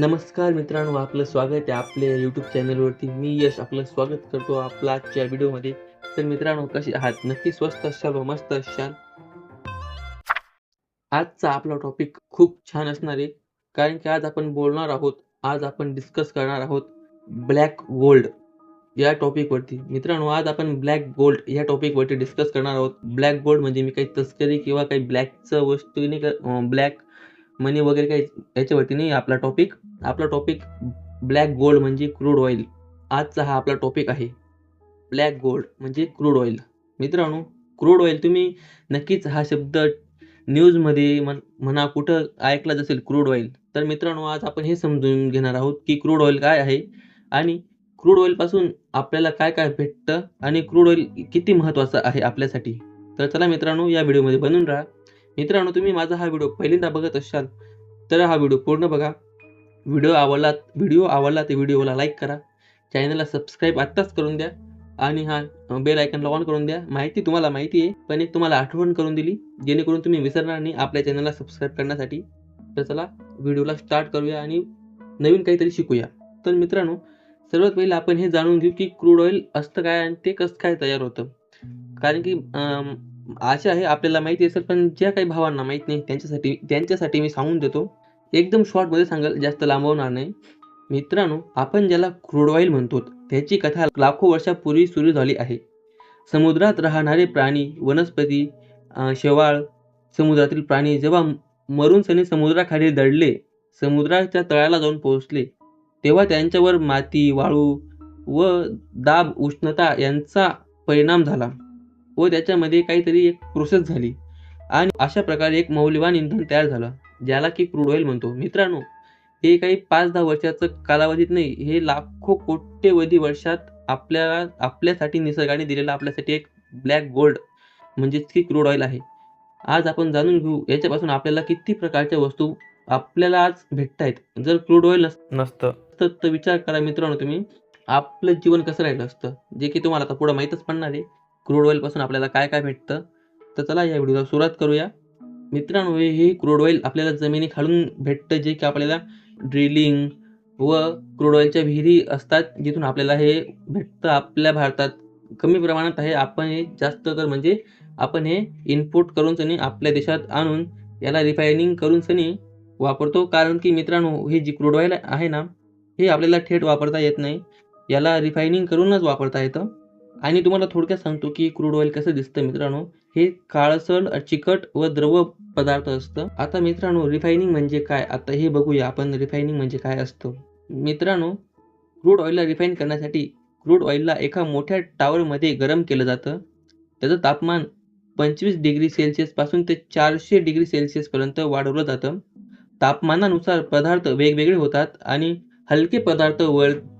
नमस्कार मित्रांनो आपलं स्वागत आहे आपल्या यूट्यूब चॅनलवरती मी यश आपलं स्वागत करतो आपला आजच्या व्हिडिओमध्ये. तर मित्रांनो कसे आहात? नक्की स्वस्त असाल व मस्त असाल आजचा आपला टॉपिक खूप छान असणार आहे. कारण की आज आपण बोलणार आहोत आज आपण डिस्कस करणार आहोत ब्लॅक गोल्ड या टॉपिकवरती मित्रांनो आज आपण ब्लॅक गोल्ड या टॉपिकवरती डिस्कस करणार आहोत. ब्लॅक गोल्ड म्हणजे मी काही तस्करी किंवा काही ब्लॅकचं वस्तू नाही ब्लॅक मनी वगैरे काही याच्यावरती नाही आपला टॉपिक आपला टॉपिक ब्लॅक गोल्ड म्हणजे क्रूड ऑइल आजचा हा आपला टॉपिक आहे. ब्लॅक गोल्ड म्हणजे क्रूड ऑइल मित्रांनो क्रूड ऑइल तुम्ही नक्कीच हा शब्द न्यूजमध्ये म्हण म्हणा कुठं ऐकला असेल क्रूड ऑइल तर मित्रांनो आज आपण हे समजून घेणार आहोत की क्रूड ऑइल काय आहे आणि क्रूड ऑइलपासून आपल्याला काय काय भेटतं आणि क्रूड ऑइल किती महत्त्वाचं आहे आपल्यासाठी. तर चला मित्रांनो या व्हिडिओमध्ये बनून राहा. मित्रांनो तुम्ही माझा हा व्हिडिओ पहिल्यांदा बघत असाल तर हा व्हिडिओ पूर्ण बघा. व्हिडिओ आवडला व्हिडिओ आवडला तर व्हिडिओला लाईक करा. चॅनलला सबस्क्राईब आत्ताच करून द्या आणि हा बेल आयकनला ऑन करून द्या. माहिती तुम्हाला माहिती आहे पण एक तुम्हाला आठवण करून दिली जेणेकरून तुम्ही विसरणार नाही आपल्या चॅनलला सबस्क्राईब करण्यासाठी. तर चला व्हिडिओला स्टार्ट करूया आणि नवीन काहीतरी शिकूया. तर मित्रांनो सर्वात पहिले आपण हे जाणून घेऊ की क्रूड ऑइल असतं काय आणि ते कसं काय तयार होतं? कारण की अं, आशा आहे आपल्याला माहिती असेल पण ज्या काही भावांना माहीत नाही त्यांच्यासाठी त्यांच्यासाठी मी सांगून देतो. एकदम शॉर्टमध्ये सांगाल जास्त लांबवणार नाही. मित्रांनो आपण ज्याला क्रूड ऑइल म्हणतो त्याची कथा लाखो वर्षापूर्वी सुरू झाली आहे. समुद्रात राहणारे प्राणी वनस्पती शेवाळ समुद्रातील प्राणी जेव्हा मरून सनी समुद्राखाली दडले समुद्राच्या तळाला जाऊन पोहोचले तेव्हा त्यांच्यावर माती वाळू व दाब उष्णता यांचा परिणाम झाला. व त्याच्यामध्ये काहीतरी एक प्रोसेस झाली. आणि अशा प्रकारे एक मौल्यवान इंधन तयार झालं ज्याला की क्रूड ऑइल म्हणतो. मित्रांनो हे काही पाच दहा वर्षाचं कालावधीत नाही हे लाखो कोट्यवधी वर्षात आपल्याला आपल्यासाठी निसर्गाने दिलेला आपल्यासाठी एक ब्लॅक गोल्ड म्हणजेच की क्रूड ऑइल आहे. आज आपण जाणून घेऊ याच्यापासून आपल्याला किती प्रकारच्या वस्तू आपल्याला आज भेटत आहेत जर क्रूड ऑइल नसतं. तर तर विचार करा मित्रांनो तुम्ही आपलं जीवन कसं राहिलं असतं? जे की तुम्हाला आता पुढं माहीतच पडणार आहे. क्रूड ऑइलपासून आपल्याला काय काय भेटतं? तर चला या व्हिडिओला सुरुवात करूया. मित्रांनो हे हे क्रूड ऑइल आपल्याला जमिनी खालून भेटतं जे की आपल्याला ड्रिलिंग व क्रूड ऑइलच्या विहिरी असतात जिथून आपल्याला हे भेटतं आपल्या भारतात. कमी प्रमाणात आहे आपण हे जास्त तर म्हणजे आपण हे इनपुट करून सनी आपल्या देशात आणून याला रिफायनिंग करून सनी वापरतो. कारण की मित्रांनो हे जी क्रूड ऑइल आहे ना हे आपल्याला थेट वापरता येत नाही. याला रिफायनिंग करूनच वापरता येतं. आणि तुम्हाला थोडक्यात सांगतो की क्रूड ऑइल कसं दिसतं मित्रांनो. हे काळसर चिकट व द्रव पदार्थ असतं. आता मित्रांनो रिफायनिंग म्हणजे काय? आता हे बघूया आपण रिफायनिंग म्हणजे काय असतं. मित्रांनो क्रूड ऑइलला रिफाईन करण्यासाठी क्रूड ऑइलला एका मोठ्या टावरमध्ये गरम केलं जातं. त्याचं तापमान पंचवीस डिग्री सेल्सिअसपासून ते चारशे डिग्री सेल्सिअसपर्यंत वाढवलं जातं. तापमानानुसार पदार्थ वेगवेगळे होतात आणि हलके पदार्थ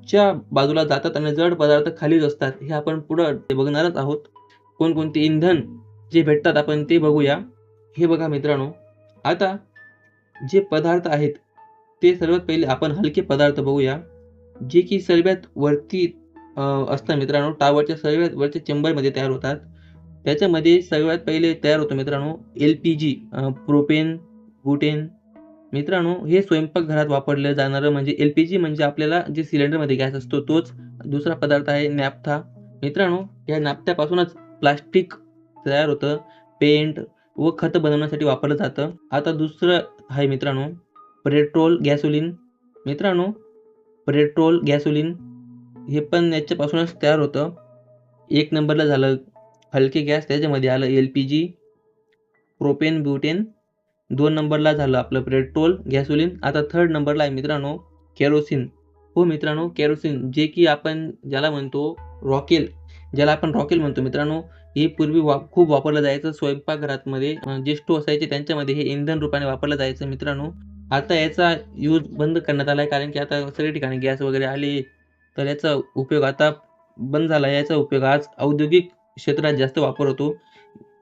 च्या बाजूला जातात आणि जड पदार्थ खालीच असतात हे आपण पुढं ते बघणारच आहोत. कोणकोणते इंधन जे भेटतात आपण ते बघूया. हे बघा मित्रांनो आता जे पदार्थ आहेत ते सर्वात पहिले आपण हलके पदार्थ बघूया. जे की सर्वात वरती असतात मित्रांनो टावरच्या सर्वात वरच्या चेंबरमध्ये तयार होतात. त्याच्यामध्ये सर्वात पहिले तयार होतं मित्रांनो L P G propane butane मित्रांनो हे स्वयंपाकघरात वापरलं जाणारं म्हणजे एल पी जी म्हणजे आपल्याला जे सिलेंडरमध्ये गॅस असतो तोच दुसरा पदार्थ आहे नॅपथा मित्रांनो या नॅपथ्यापासूनच प्लास्टिक तयार होतं पेंट व खतं बनवण्यासाठी वापरलं जातं. आता दुसरं आहे मित्रांनो पेट्रोल गॅसोलिन. मित्रांनो पेट्रोल गॅसोलिन हे पण याच्यापासूनच तयार होतं. एक नंबरला झालं हलके गॅस त्याच्यामध्ये आलं L P G propane butane दोन नंबरला झालं आपलं पेट्रोल गॅसोलिन आता थर्ड नंबरला आहे मित्रांनो केरोसिन हो मित्रांनो केरोसिन जे की आपण ज्याला म्हणतो रॉकेल ज्याला आपण रॉकेल म्हणतो मित्रांनो हे पूर्वी वा खूप वापरलं जायचं स्वयंपाकघरातमध्ये अं, जे स्टो असायचे त्यांच्यामध्ये हे इंधन रूपाने वापरलं जायचं मित्रांनो. आता याचा यूज बंद करण्यात आला आहे कारण की आता सगळ्या ठिकाणी गॅस वगैरे आले तर याचा उपयोग आता बंद झाला. याचा उपयोग आज औद्योगिक क्षेत्रात जास्त वापर होतो.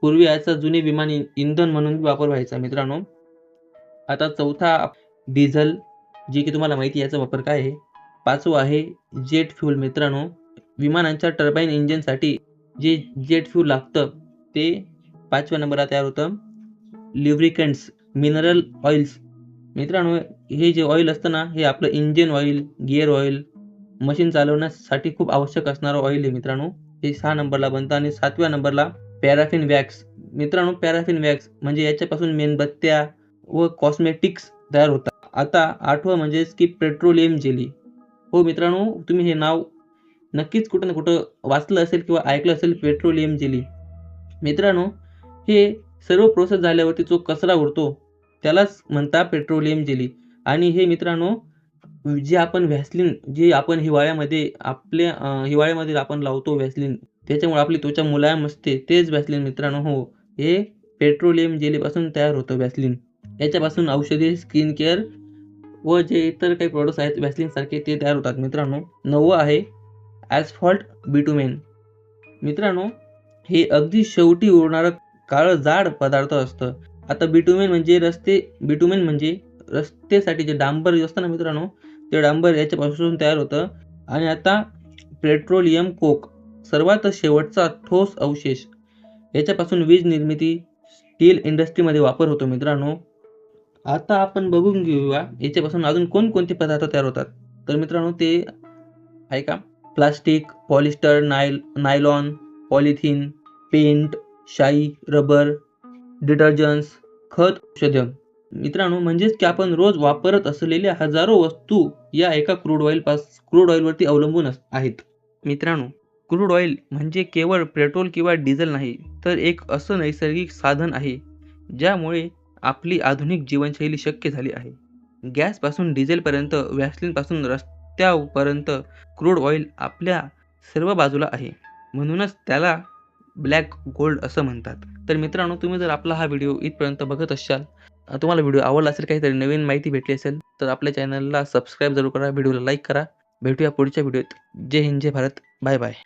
पूर्वी याचा जुने विमान इंधन म्हणून वापर व्हायचा मित्रांनो. आता चौथा डिझेल जे की तुम्हाला माहिती याचा वापर काय आहे? पाचवा आहे जेट फ्यूल मित्रांनो. विमानांच्या टर्बाईन इंजिनसाठी जे जेट फ्यूल लागतं ते पाचव्या नंबरला तयार होतं. ल्युब्रिकंट्स मिनरल ऑइल्स मित्रांनो हे जे ऑइल असतं ना हे आपलं engine oil gear oil machine चालवण्यासाठी खूप आवश्यक असणारं ऑइल आहे मित्रांनो. हे सहा नंबरला बनतं आणि सातव्या नंबरला पॅराफिन वॅक्स. मित्रांनो पॅराफिन वॅक्स म्हणजे याच्यापासून मेणबत्त्या व कॉस्मेटिक्स तयार होतात. आता आठवं म्हणजेच की पेट्रोलियम जेली हो मित्रांनो तुम्ही हे नाव नक्कीच कुठं ना कुठं वाचलं असेल किंवा ऐकलं असेल पेट्रोलियम जेली मित्रांनो हे सर्व प्रोसेस झाल्यावरती जो कचरा उरतो त्यालाच म्हणतात पेट्रोलियम जेली आणि हे मित्रांनो जे आपण व्हॅसलिन जे आपण हिवाळ्यामध्ये आपल्या हिवाळ्यामध्ये आपण लावतो व्हॅसलिन त्याच्यामुळे आपली त्वचा मुलायम असते. तेच व्हॅसलिन मित्रांनो हो. हे पेट्रोलियम जेलीपासून तयार होतं व्हॅसलिन याच्यापासून औषधे स्किन केअर व जे इतर काही प्रोडक्ट्स आहेत व्हॅसलिनसारखे ते तयार होतात मित्रांनो. नववं आहे ॲस्फॉल्ट बिटुमेन मित्रांनो हे अगदी शेवटी उरणारं काळं जाड पदार्थ असतं. आता बिटुमेन म्हणजे रस्ते बिटुमेन म्हणजे रस्तेसाठी जे डांबर जे असतं ना मित्रांनो ते डांबर याच्यापासून तयार होतं. आणि आता पेट्रोलियम कोक. सर्वात शेवटचा ठोस अवशेष. याच्यापासून वीज निर्मिती स्टील इंडस्ट्रीमध्ये वापर होतो मित्रांनो. आता आपण बघून घेऊया याच्यापासून अजून कोणकोणते पदार्थ तयार होतात. तर मित्रांनो ते ऐका plastic polyester nyl nylon polythene paint शाई रबर डिटर्जंट्स खत औषधं. मित्रांनो म्हणजेच की आपण रोज वापरत असलेल्या हजारो वस्तू या एका क्रूड ऑइल पास क्रूड ऑइलवरती अवलंबून अस- आहेत. मित्रांनो क्रूड ऑइल म्हणजे केवळ पेट्रोल किंवा डिझेल नाही तर एक असं नैसर्गिक साधन आहे ज्यामुळे आपली आधुनिक जीवनशैली शक्य झाली आहे. गॅसपासून डिझेलपर्यंत व्हॅसलिनपासून रस्त्यापर्यंत क्रूड ऑइल आपल्या सर्व बाजूला आहे. म्हणूनच त्याला ब्लॅक गोल्ड असं म्हणतात. तर मित्रांनो तुम्ही जर आपला हा व्हिडिओ इथपर्यंत बघत असाल तुम्हाला व्हिडिओ आवडला असेल काहीतरी नवीन माहिती भेटली असेल तर आपल्या चॅनलला सबस्क्राईब जरूर करा व्हिडिओला लाईक करा. भेटूया पुढच्या व्हिडिओत. जय हिंद जय भारत. Bye bye.